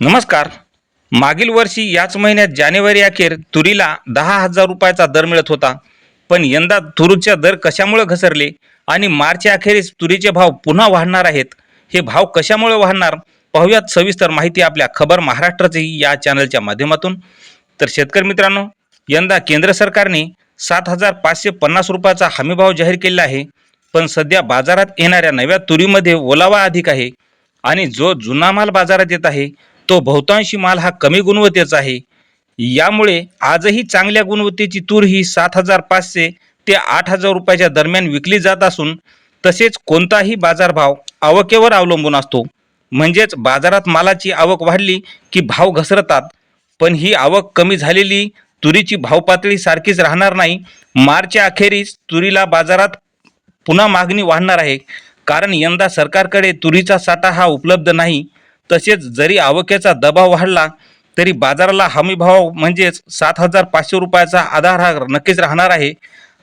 नमस्कार. मागील वर्षी याच महिन्यात जानेवारी अखेर तुरीला दहा हजार रुपयाचा दर मिळत होता. पण यंदा तुरीच्या दर कशामुळे घसरले आणि मार्चच्या अखेरीस तुरीचे भाव पुन्हा वाढणार आहेत हे भाव कशामुळे वाढणार? पाहूयात सविस्तर माहिती आपल्या खबर महाराष्ट्राची या चॅनलच्या माध्यमातून. तर शेतकरी मित्रांनो यंदा केंद्र सरकारने सात हजार पाचशे पन्नास रुपयाचा हमीभाव जाहीर केला आहे. पण सध्या बाजारात येणाऱ्या नव्या तुरीमध्ये ओलावा अधिक आहे. आणि जो जुना माल बाजारात येत आहे तो बहुतांशी माल हा कमी गुणवत्तेचा आहे. यामुळे आजही चांगल्या गुणवत्तेची तूर ही सात हजार पाचशे ते आठ हजार रुपयाच्या दरम्यान विकली जात असून तसेच कोणताही बाजारभाव आवकेवर अवलंबून असतो. म्हणजेच बाजारात मालाची आवक वाढली की भाव घसरतात. पण ही आवक कमी झालेली तुरीची भावपातळी सारखीच राहणार नाही. मार्चच्या अखेरीस तुरीला बाजारात पुन्हा मागणी वाढणार आहे. कारण यंदा सरकारकडे तुरीचा साठा हा उपलब्ध नाही. तसेच जरी आवकेचा दबाव वाढला तरी बाजाराला हमीभाव म्हणजेच सात हजार पाचशे रुपयाचा आधार हा नक्कीच राहणार आहे.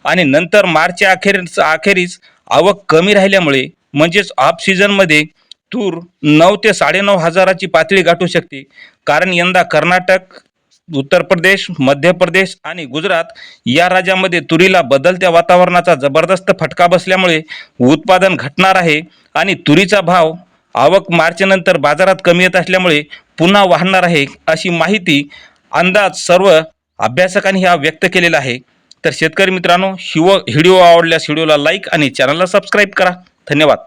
आणि नंतर मार्चच्या अखेर अखेरीस आवक कमी राहिल्यामुळे म्हणजेच ऑफ सीझनमध्ये तूर नऊ ते साडेनऊ हजाराची पातळी गाठू शकते. कारण यंदा कर्नाटक उत्तर प्रदेश मध्य प्रदेश आणि गुजरात या राज्यामध्ये तुरीला बदलत्या वातावरणाचा जबरदस्त फटका बसल्यामुळे उत्पादन घटणार आहे आणि तुरीचा भाव आवक मार्चनंतर बाजारात कमी येत असल्यामुळे पुन्हा वाढणार आहे अशी माहिती अंदाज सर्व अभ्यासकांनी हा व्यक्त केलेला आहे. तर शेतकरी मित्रांनो शिव व्हिडिओ आवडल्यास व्हिडिओला लाईक आणि चॅनलला सबस्क्राईब करा. धन्यवाद.